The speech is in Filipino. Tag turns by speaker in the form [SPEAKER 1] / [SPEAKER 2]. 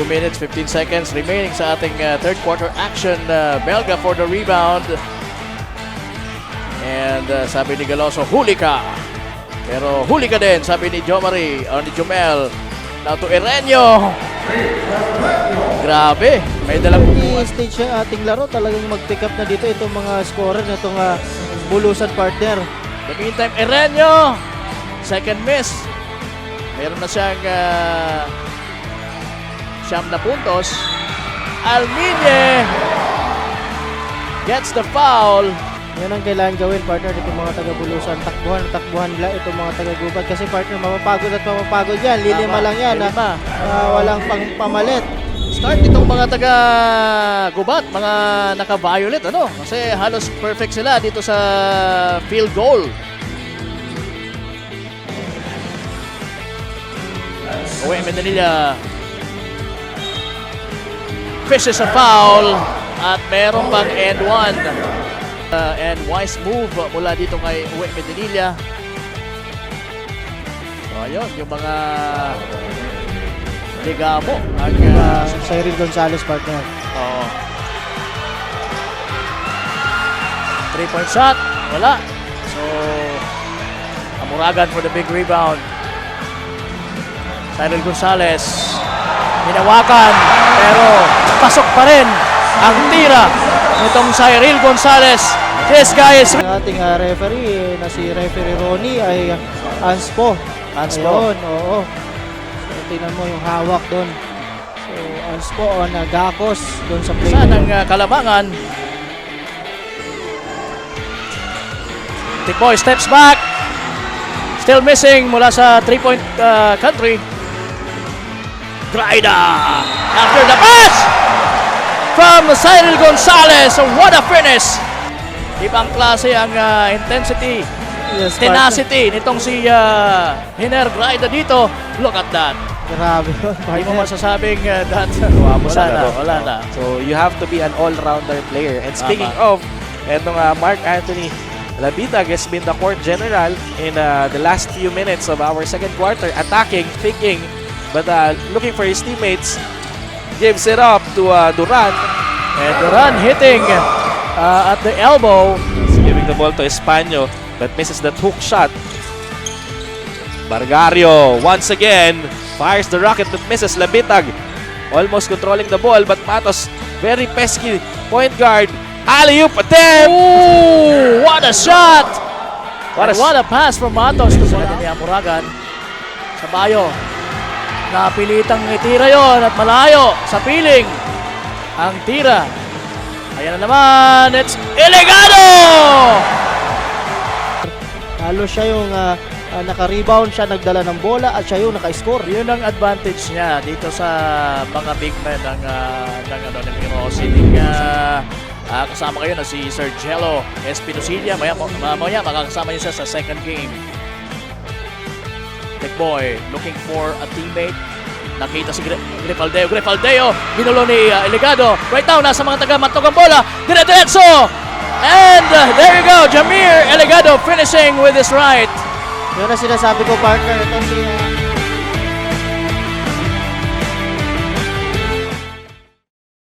[SPEAKER 1] 2 minutes, 15 seconds remaining sa ating uh, third quarter action. Uh, Belga for the rebound. And uh, sabi ni Galoso, huli ka. Pero huli ka din, sabi ni Jomari, o ni Jomel. Now to Erenio. Grabe, may dalang
[SPEAKER 2] I-stage yung ating laro, talagang mag-pick up na dito itong mga scorer na itong ah, bulusan partner.
[SPEAKER 1] The meantime, Erenio. Second miss. Meron na siyang uh, siyam na puntos. Alminye gets the foul.
[SPEAKER 2] Yan ang kailangan gawin partner itong mga taga-bulusan. Takbuhan, takbuhan nila itong mga taga-gubat. Kasi partner, mapapagod at mapapagod yan. Lilima
[SPEAKER 1] Tama,
[SPEAKER 2] lang yan. ah.
[SPEAKER 1] lilima.
[SPEAKER 2] Ah, walang pang pamalit.
[SPEAKER 1] Start itong mga taga gubat, mga naka-violet ano kasi halos perfect sila dito sa field goal. Uwi Medalilla. Fishes a foul at meron pang end one. Uh, and wise move mula dito kay Uwe Medalilla. So ayun, yung mga ligamo ang Uh,
[SPEAKER 2] Cyril Gonzalez partner.
[SPEAKER 1] Oo. Three-point shot. Wala. So, Amuragan for the big rebound. Cyril Gonzalez. Hinawakan. Pero, pasok pa rin ang tira nitong Cyril Gonzalez. This guy is...
[SPEAKER 2] Ang ating ah, referee na si referee Ronnie ay uh, Anspo.
[SPEAKER 1] Anspo.
[SPEAKER 2] Ayun, oo. So, tingnan mo yung hawak doon. So, Anspo on uh, Gakos doon sa play.
[SPEAKER 1] Saan ang uh, kalamangan? Tikboy steps back. Still missing mula sa three-point uh, country. Graida after the pass from Cyril Gonzalez. What a finish! Ibang klase ang uh, intensity,
[SPEAKER 2] Yes,
[SPEAKER 1] tenacity nitong si uh, Hiner Graida dito. Look at that.
[SPEAKER 2] Grabe yun,
[SPEAKER 1] Hindi mo masasabing uh, that. Wala
[SPEAKER 3] sa
[SPEAKER 1] na, wala na.
[SPEAKER 3] So you have to be an all-rounder player. And speaking
[SPEAKER 1] Tama.
[SPEAKER 3] of, etong uh, Mark Anthony Labitag has been the court general in uh, the last few minutes of our second quarter, attacking, thinking, but uh, looking for his teammates. Gives it up to uh, Duran.
[SPEAKER 1] And Duran hitting uh, at the elbow.
[SPEAKER 3] He's giving the ball to Espanyo, but misses that hook shot. Bargario once again fires the rocket but misses Labitag. Almost controlling the ball, but Matos very pesky point guard. Alley-oop attempt!
[SPEAKER 1] Ooh, what a shot!
[SPEAKER 3] What a
[SPEAKER 1] what a pass from Matos to Bola ni Amuragan. Sa Bayo. Napilitang itira yon at malayo sa piling. Ang tira. Ayan na naman. It's Ilegado!
[SPEAKER 2] Halo siya yung ah, ah, naka-rebound siya, nagdala ng bola at siya yung naka-score.
[SPEAKER 1] Yun ang advantage niya dito sa mga big men ng, uh, ng, ano, ng. Ding, uh, ah, kasama kayo na si Sir Jello Espinosilia. Maya, mamaya makakasama niyo siya sa second game. Big boy looking for a teammate. Nakita si Gre- Grefaldeo. Grefaldeo, ginulo ni uh, Eligado. Right now, nasa mga taga Matog ang bola. Dire-diretso! And uh, there you go, Jamir Eligado finishing with his right.
[SPEAKER 2] Yun ang sinasabi ko partner. Ito si ah,